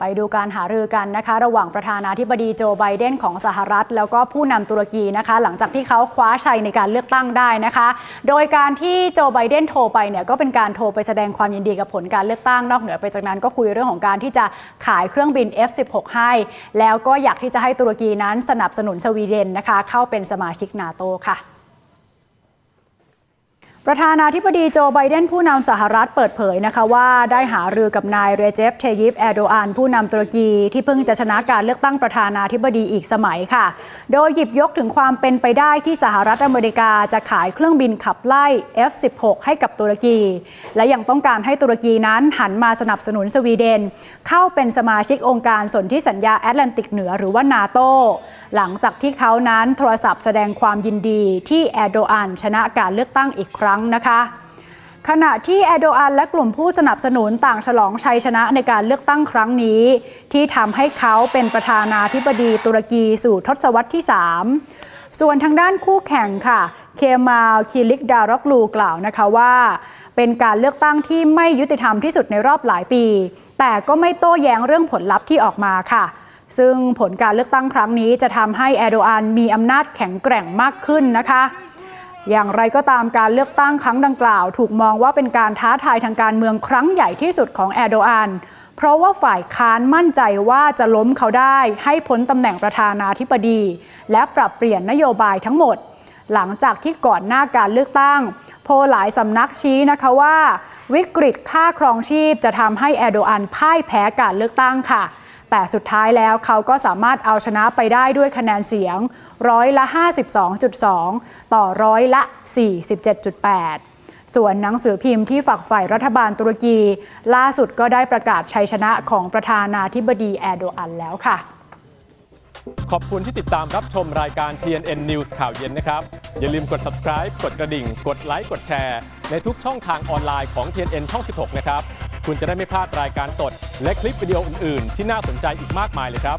ไปดูการหารือกันนะคะ ระหว่างประธานาธิบดีโจไบเดนของสหรัฐ แล้วก็ผู้นำตุรกีนะคะ หลังจากที่เขาคว้าชัยในการเลือกตั้งได้นะคะ โดยการที่โจไบเดนโทรไปเนี่ยก็เป็นการโทรไปแสดงความยินดีกับผลการเลือกตั้งนอกเหนือไปจากนั้นก็คุยเรื่องของการที่จะขายเครื่องบิน F16 ให้ แล้วก็อยากที่จะให้ตุรกีนั้นสนับสนุนสวีเดนนะคะ เข้าเป็นสมาชิกนาโตค่ะ ประธานาธิบดีโจไบเดนผู้นำสหรัฐเปิดเผยนะคะว่าได้หารือกับนายเรเจฟเทยิปแอโดอานผู้นำตุรกีที่เพิ่งจะชนะการเลือกตั้งประธานาธิบดีอีกสมัยค่ะ โดยหยิบยกถึงความเป็นไปได้ที่สหรัฐอเมริกาจะขายเครื่องบินขับไล่ F16 ให้กับตุรกี และยังต้องการให้ตุรกีนั้นหันมาสนับสนุนสวีเดน เข้าเป็นสมาชิกองค์การสนธิสัญญาแอตแลนติกเหนือหรือว่านาโต หลังจากที่เขานั้นโทรศัพท์แสดงความยินดีที่แอโดอันชนะการเลือกตั้งอีกครั้งนะคะขณะที่แอโดอันและกลุ่มผู้สนับสนุนต่างฉลองชัยชนะในการเลือกตั้งครั้งนี้ ที่ทำให้เขาเป็นประธานาธิบดีตุรกีสู่ทศวรรษที่ 3 ส่วนทางด้านคู่แข่งค่ะ เคมาลคิลิกดารอกลูกล่าวนะคะว่า เป็นการเลือกตั้งที่ไม่ยุติธรรมที่สุดในรอบหลายปี แต่ก็ไม่โต้แย้งเรื่องผลลัพธ์ที่ออกมาค่ะ ซึ่งผลการเลือกตั้งครั้งนี้จะทำให้แอโดอันมีอำนาจแข็งแกร่งมากขึ้นนะคะ อย่างไรก็ตามการเลือกตั้งครั้งดังกล่าว ถูกมองว่าเป็นการท้าทายทางการเมืองครั้งใหญ่ที่สุดของแอโดอันเพราะว่าฝ่ายค้านมั่นใจว่าจะล้มเขาได้ให้พ้นตำแหน่งประธานาธิบดี และปรับเปลี่ยนนโยบายทั้งหมด หลังจากที่ก่อนหน้าการเลือกตั้ง โพหลายสำนักชี้นะคะว่า วิกฤตค่าครองชีพจะทำให้แอโดอันพ่ายแพ้การเลือกตั้งค่ะ แต่สุดท้ายแล้วเขาก็สามารถเอาชนะไปได้ด้วยคะแนนเสียงร้อยละ 52.2 ต่อร้อยละ 47.8ส่วนหนังสือพิมพ์ที่ฝักใฝ่รัฐบาลตุรกี ล่าสุดก็ได้ประกาศชัยชนะของประธานาธิบดีแอโดอันแล้วค่ะ ขอบคุณที่ติดตามรับชมรายการ TNN News ข่าวเย็นนะครับ อย่าลืมกด subscribe กดกระดิ่ง กดไลค์กดแชร์ ในทุกช่องทางออนไลน์ของ TNN ช่อง 16 นะครับ คุณจะได้ไม่พลาดรายการสดและคลิปวิดีโออื่น ๆ ที่น่าสนใจอีกมากมายเลยครับ